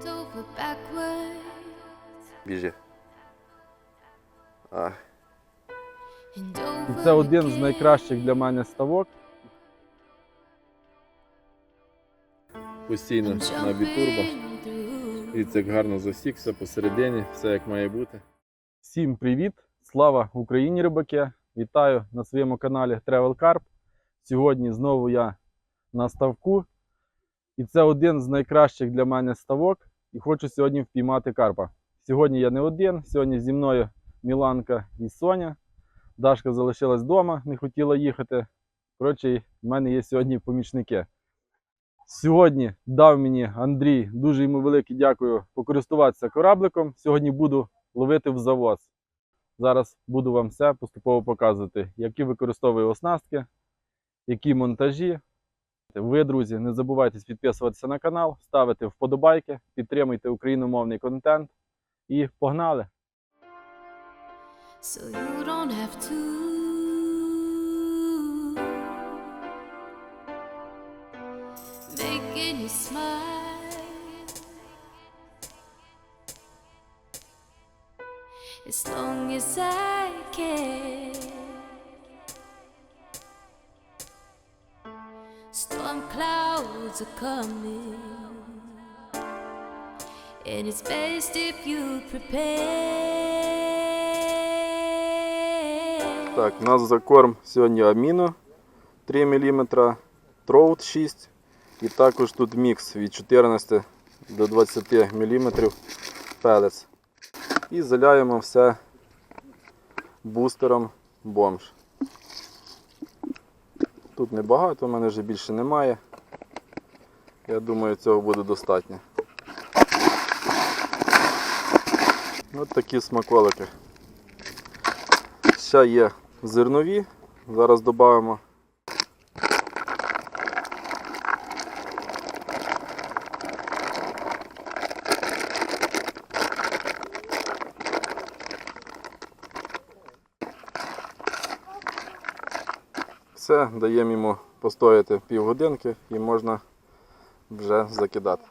Bend over backwards Біжи. А, І це один з найкращих для мене ставок. постійно на бітурбо. Дивіться, як гарно засікся посередині, все як має бути. Всім привіт! Слава Україні, рибаки! Вітаю на своєму каналі Travel Carp. Сьогодні знову я на ставку. І це один з найкращих для мене ставок. І хочу сьогодні впіймати карпа. Сьогодні я не один, сьогодні зі мною Міланка і Соня. Дашка залишилась вдома, не хотіла їхати. Коротше, в мене є сьогодні помічники. Сьогодні дав мені Андрій, дуже йому велике дякую, покористуватися корабликом. Сьогодні буду ловити в завоз. Зараз буду вам все поступово показувати, які використовую оснастки, які монтажі. Ви, друзі, не забувайте підписуватися на канал, ставити вподобайки, підтримуйте україномовний контент і погнали! So you don't have to making you smile as long as I can. Clouds are coming, and it's best if you prepare. Так, у нас закорм сьогодні аміно 3 мм, троут 6 і також тут мікс від 14 до 20 мм пелець. І заляємо все бустером бомж. Тут небагато, у мене вже більше немає. Я думаю, цього буде достатньо. Ось такі смаколики. Ще є зернові. Зараз додамо. Все, даємо йому постояти півгодинки і можна вже закидати.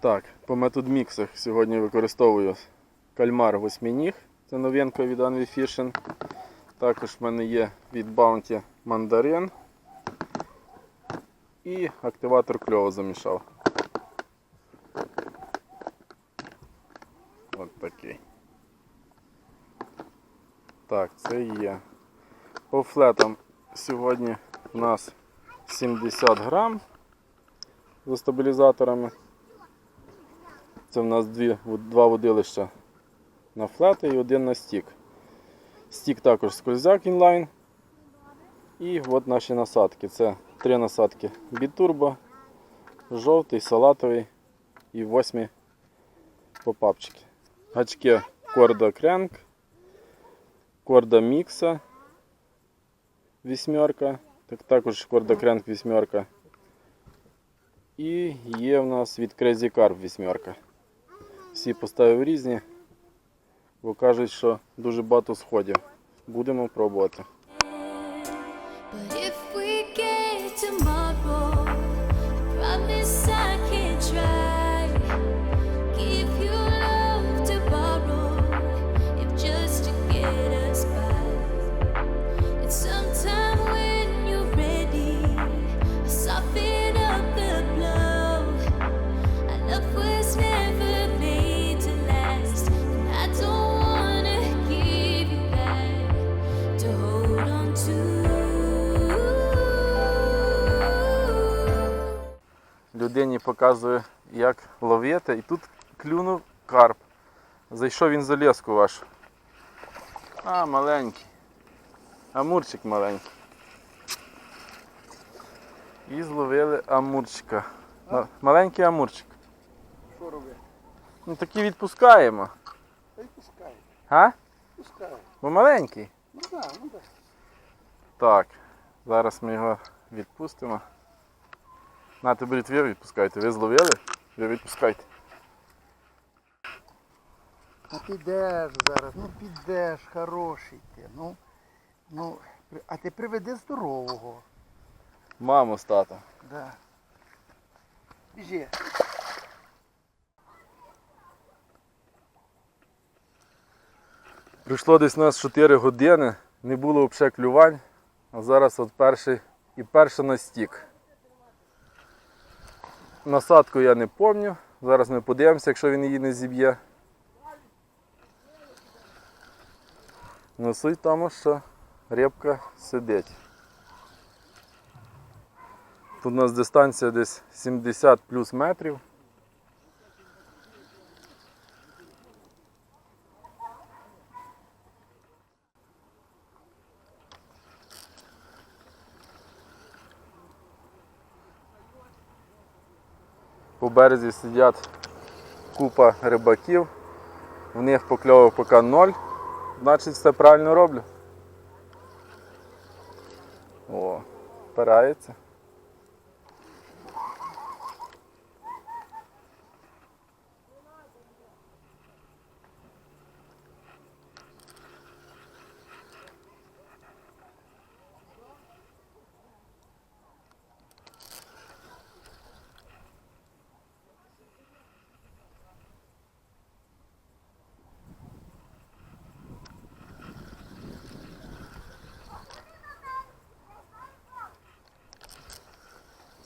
Так, по метод міксах сьогодні використовую кальмар восьминіг. Це новинка від Anvi Fishing. Також в мене є від Bounty мандарин. І активатор кльово замішав. От такий. Так, це є. По флетам сьогодні у нас 70 грам за стабілізаторами. Це в нас дві, два водилища на флети і один на стік. Стік також скользяк інлайн. І от наші насадки. Це три насадки бітурбо, жовтий, салатовий і восьмі попапчики. Гачки корда кренк, корда мікса вісьмерка, так, також корда кренк вісьмерка. І є в нас від Crazy Carp вісьмерка. Всі поставив різні, бо кажуть, що дуже багато сходів. Будемо пробувати. But if we get tomorrow, Людині показую, як ловити. І тут клюнув карп. Зайшов він за леску вашу. А, маленький. Амурчик маленький. І зловили амурчика. Ма- Маленький амурчик. Що робити? Ну такі відпускаємо. Та й пускай, А? пускай. Бо маленький. Ну так, ну так. Так, зараз ми його відпустимо. На, ти беріть відпускайте. Ви зловили, ви відпускайте. А підеш зараз, ну підеш, хороший ти. Ну, ну, А ти приведи здорового. Мамо з тата. Да. Біжи. Прийшло десь у нас 4 години, не було взагалі клювань, а зараз от перший і перший настік. Насадку я не пам'ятаю. Зараз ми подивимося, якщо він її не зіб'є. Ну суть тому, що репка сидить. Тут у нас дистанція десь 70 плюс метрів. Березі сидять купа рибаків, в них покльовок поки ноль, значить все правильно роблю. О, впирається.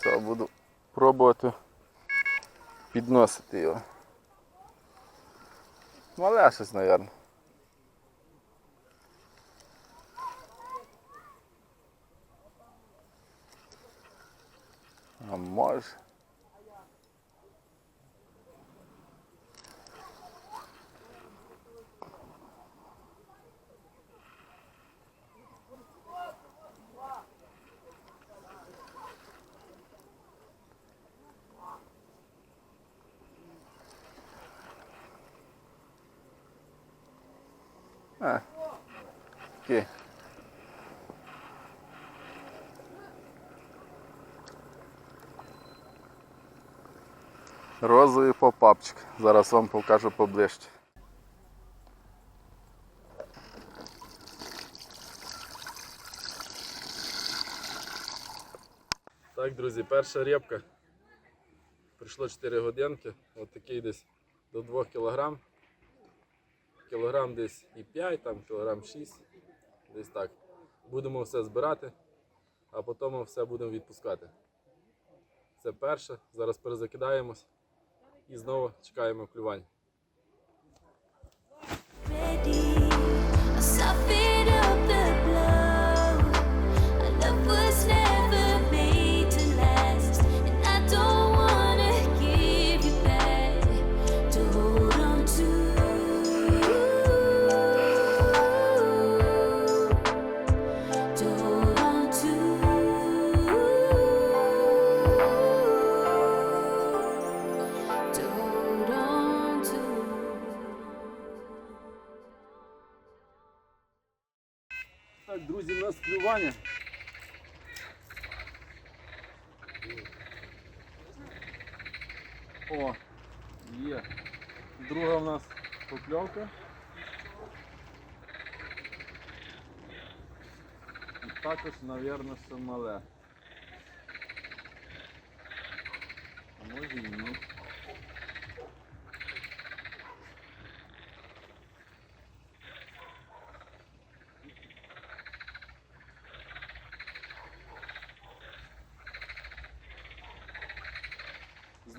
Все, буду пробувати підносити його. Мале щось, мабуть. А може. А. Окей. Розовий попапчик. Зараз вам покажу поближче. Так, друзі, перша репка. Прийшло 4 годинки. От такий десь до 2 кілограм кілограм десь і 5, там кілограм 6, десь так. Будемо все збирати, а потім все будемо відпускати. Це перше. Зараз перезакидаємось і знову чекаємо клювань. Так, друзі, у нас клювання. О, є. Друга в нас покльовка. І також, мабуть, що мале. А може і ні.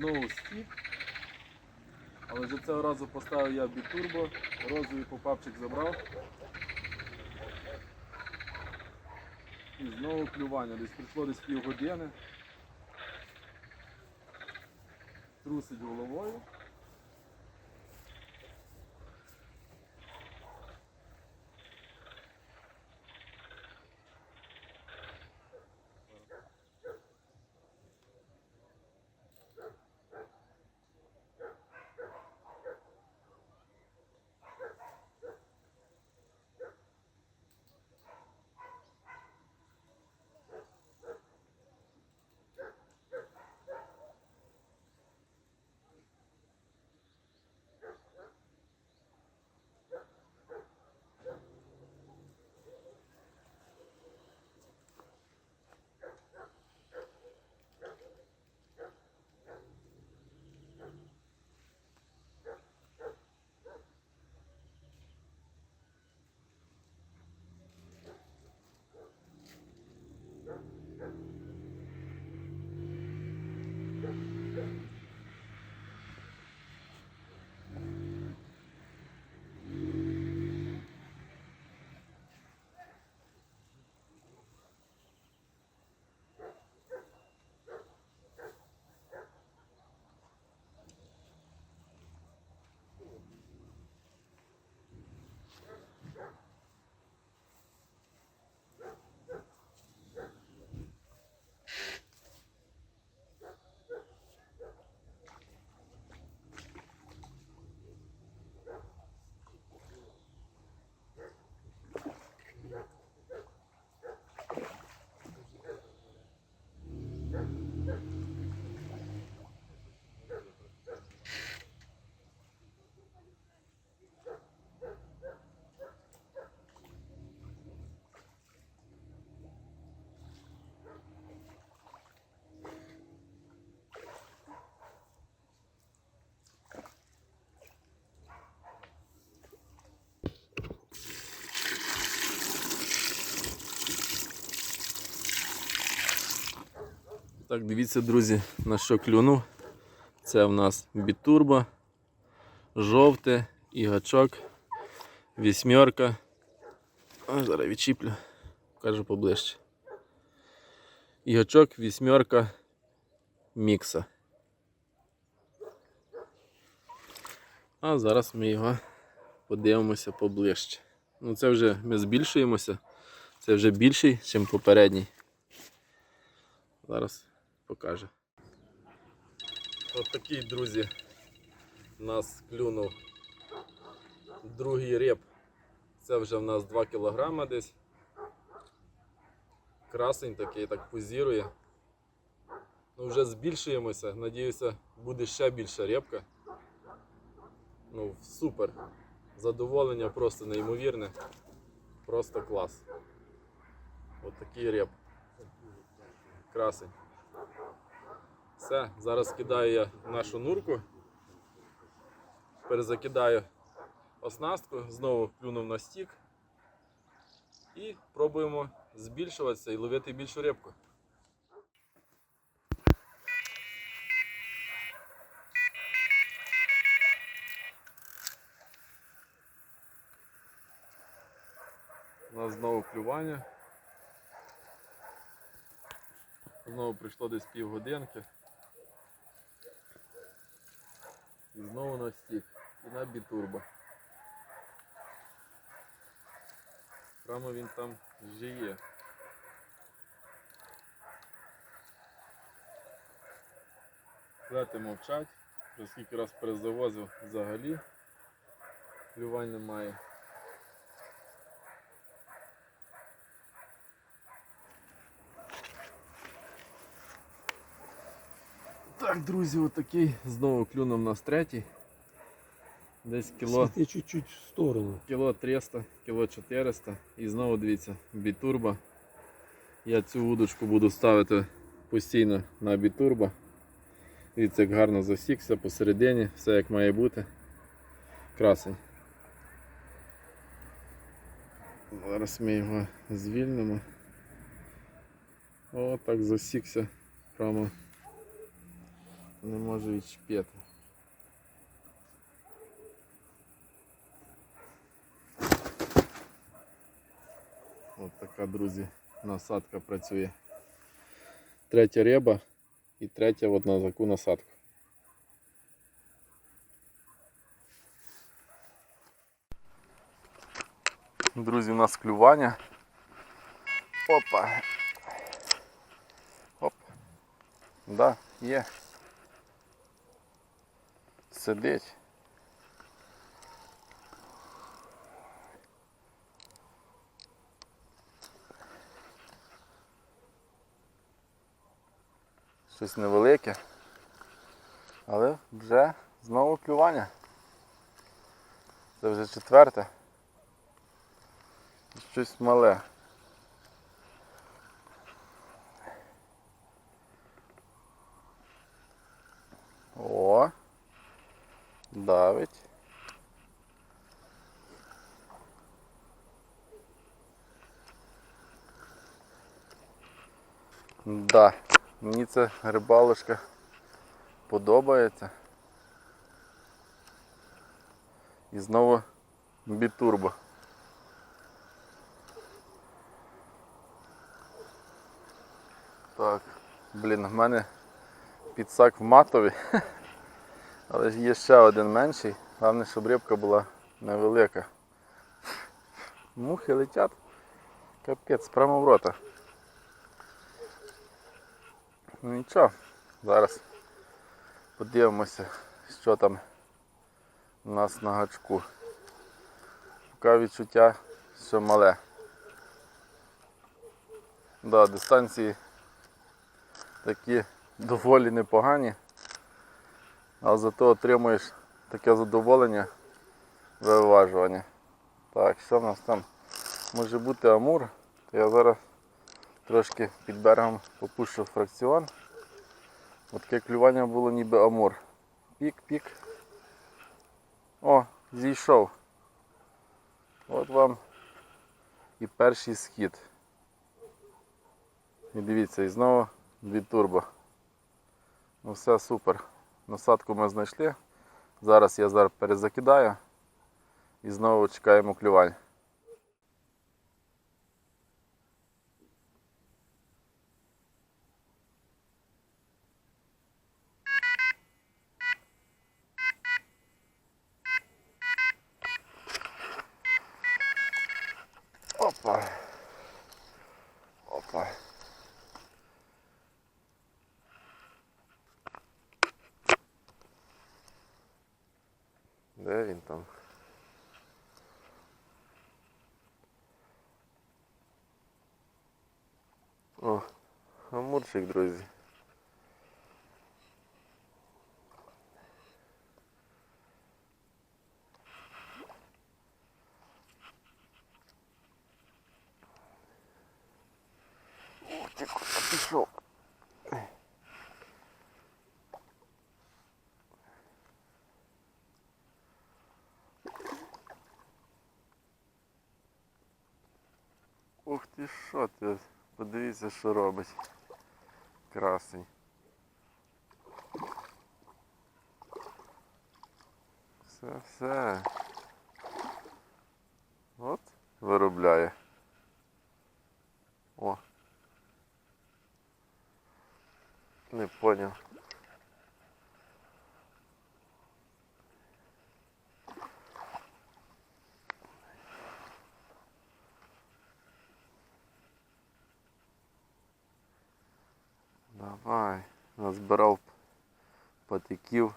Знову стік. Але вже цього разу поставив я бітурбо, розовий попапчик забрав. І знову клювання. Десь прийшло десь півгодини. Трусить головою. Так, дивіться, друзі, на що клюнув. Це в нас бітурбо, жовте і гачок, вісьмерка. А, зараз відчіплю, покажу поближче. І гачок, вісьмерка, мікса. А зараз ми його подивимося поближче. Ну це вже ми збільшуємося. Це вже більший, ніж попередній. Зараз покаже. От такий, друзі, нас клюнув другий реп. Це вже в нас 2 кг десь. Красень такий, так позірує. Ну, вже збільшуємося. Надіюся, буде ще більша репка. Ну, супер. Задоволення просто неймовірне. Просто клас. От такий реп. Красень. Все, зараз кидаю я нашу нурку. Перезакидаю оснастку, знову плюнув на стік. І пробуємо збільшуватися і ловити більшу рибку. У нас знову клювання. Знову прийшло десь півгодинки. І знову на стік. І на бітурбо. Прямо він там жиє. Лети мовчать. Вже скільки раз перезавозив взагалі. плювань немає. Так, друзі, отакий знову клюнув нас третій. Десь кіло, Світи чуть-чуть в сторону. кіло 300, кіло 400. І знову дивіться, бітурба. Я цю вудочку буду ставити постійно на бітурба. Дивіться, як гарно засікся посередині, все як має бути. Красень. Зараз ми його звільнимо. О, так засікся. Прямо не може відчепити. От така, друзі, насадка працює. Третя риба і третя от на таку насадку. Друзі, у нас клювання. Опа. Оп. Да, є. Сидить. Щось невелике. Але вже знову клювання. Це вже четверте. Щось мале. О, давить. Да, мені ця рибалочка подобається. І знову бітурбо. Так, блін, в мене підсак в матові. Але є ще один менший. Головне, щоб рибка була невелика. Мухи летять. Капець, прямо в рота. Ну нічого, зараз подивимося, що там у нас на гачку. Поки відчуття, що мале. Да, дистанції такі доволі непогані, але зато отримуєш таке задоволення виважування. Так, що в нас там може бути амур, я зараз трошки під берегом попущу фракціон. От таке клювання було ніби амур. Пік-пік. О, зійшов. От вам і перший схід. І дивіться, і знову дві турбо. Ну все супер. Насадку ми знайшли. Зараз я зараз перезакидаю і знову чекаємо клювань. Опа. Опа. Де він там? О, амурчик, друзі. Пішов. Ух ти що ти, подивіться, що робить. Красень. Все, все. От виробляє. О. Не поняв. Давай, назбирав патиків.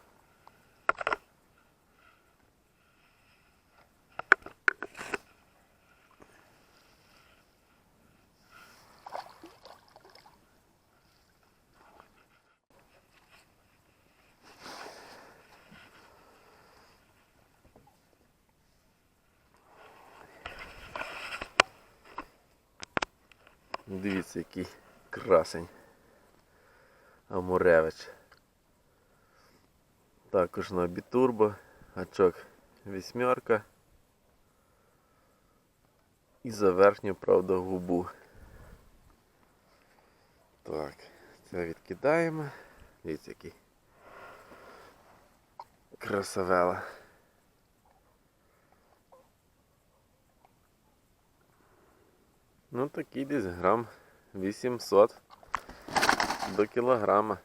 Дивіться, який красень. Амуревич. Також на бітурбо, гачок вісьмерка. І за верхню, правда, губу. Так, це відкидаємо. Дивіться який. Красавела. Ну такий десь грам 800 до кілограма.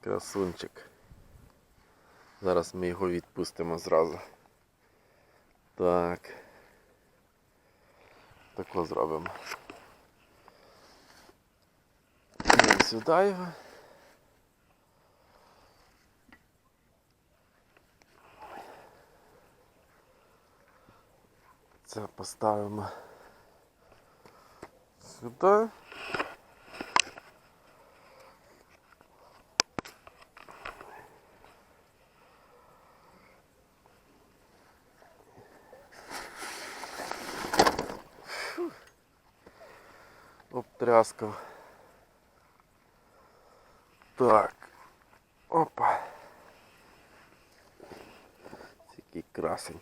Красунчик. Зараз ми його відпустимо зразу. Так. Тако зробимо. Йдемо Сюди його. Це поставимо сюди. Фу. Обтряскав. Так. Опа. Який красень.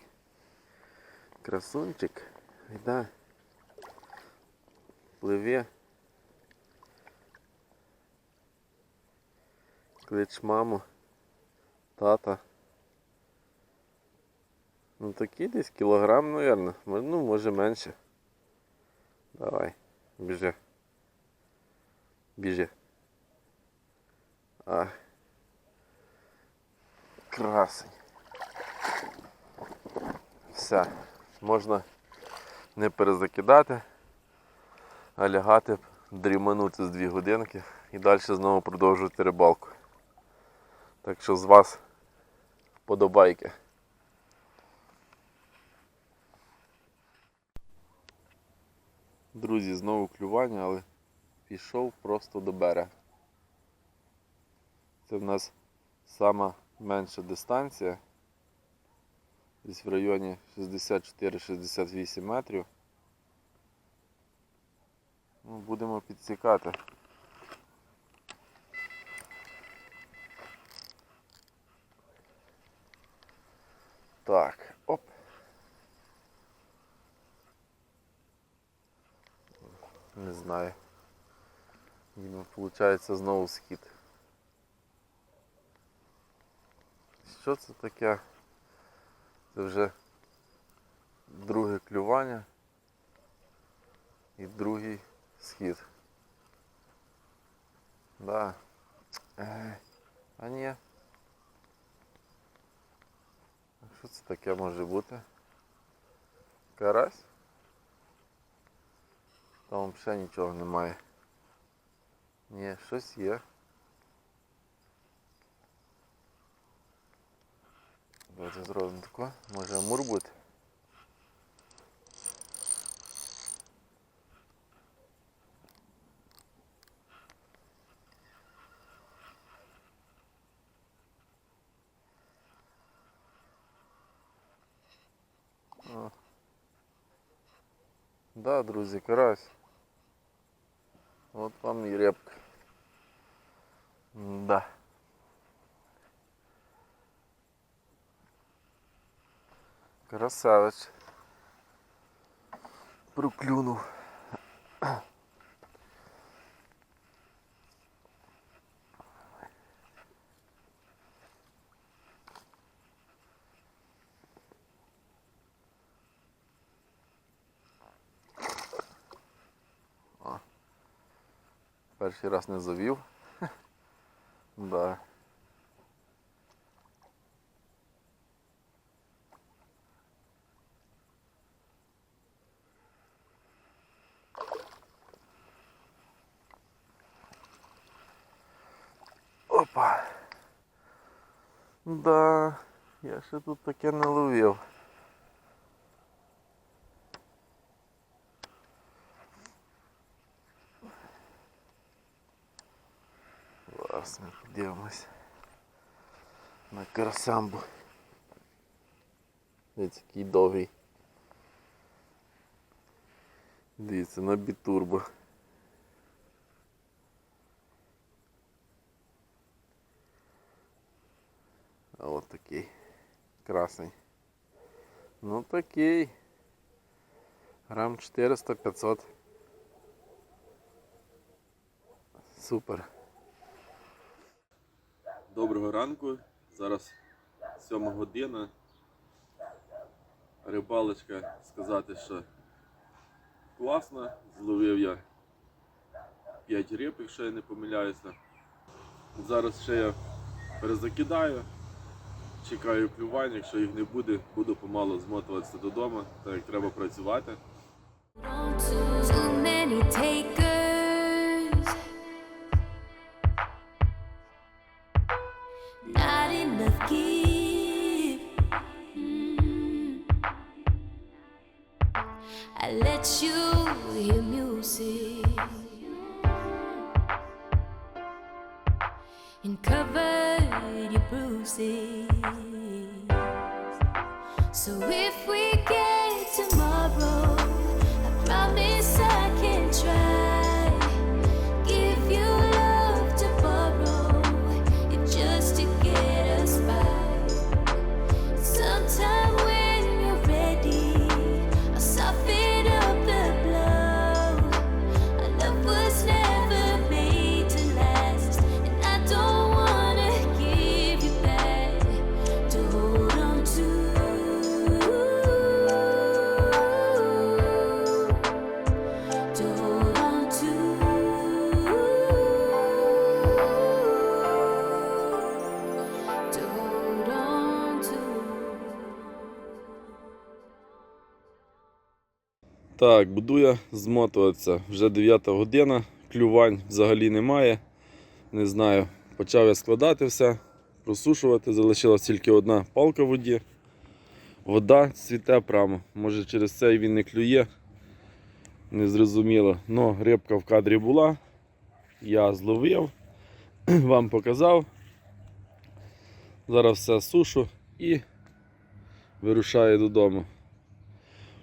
Красунчик. Да. Пливе. Клич маму, тата. Ну такий десь кілограм, мабуть. Ну, може менше. Давай, біжи. Біжи. А. Красень. Все. Можна не перезакидати, а лягати, дріманути з дві годинки і далі знову продовжувати рибалку. Так що з вас подобайки. Друзі, знову клювання, але пішов просто до берега. Це в нас сама менша дистанція. Десь в районі 64-68 метрів. Ну, будемо підсікати. Так, оп. Не знаю. Він виходить знову схід. Що це таке? Це вже друге клювання і другий схід. Да. Ей, а ні. А Що це таке може бути? Карась? Там взагалі нічого немає. Ні, щось є. Давайте зробимо таке. Може амур бути? Да, друзі, карась. От вам і репка. Да. Красавець. Проклюнув. Перший раз не завів. Да. Опа. Да, я ще тут таке не ловив. На карасамбу. Дивіться, який довгий. Дивіться, на бітурбо. А от такий красний. Ну такий. Грам 400-500. Супер. Доброго ранку. Зараз 7 година. Рибалочка сказати, що класна. Зловив я 5 риб, якщо я не помиляюся. Зараз ще я перезакидаю, чекаю клювань, якщо їх не буде, буду помалу змотуватися додому, так як треба працювати. So if we get Так, буду я змотуватися. Вже 9 година, клювань взагалі немає. Не знаю. Почав я складати все, просушувати. Залишилась тільки одна палка в воді. Вода цвіте прямо. Може через це він не клює. Незрозуміло. Но рибка в кадрі була. Я зловив, вам показав. Зараз все сушу і вирушаю додому.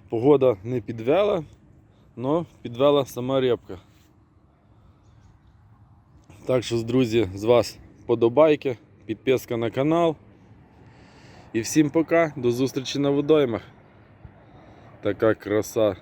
Погода не підвела, але підвела сама рибка. Так що, друзі, з вас подобайки, підписка на канал. І всім пока, до зустрічі на водоймах. Така краса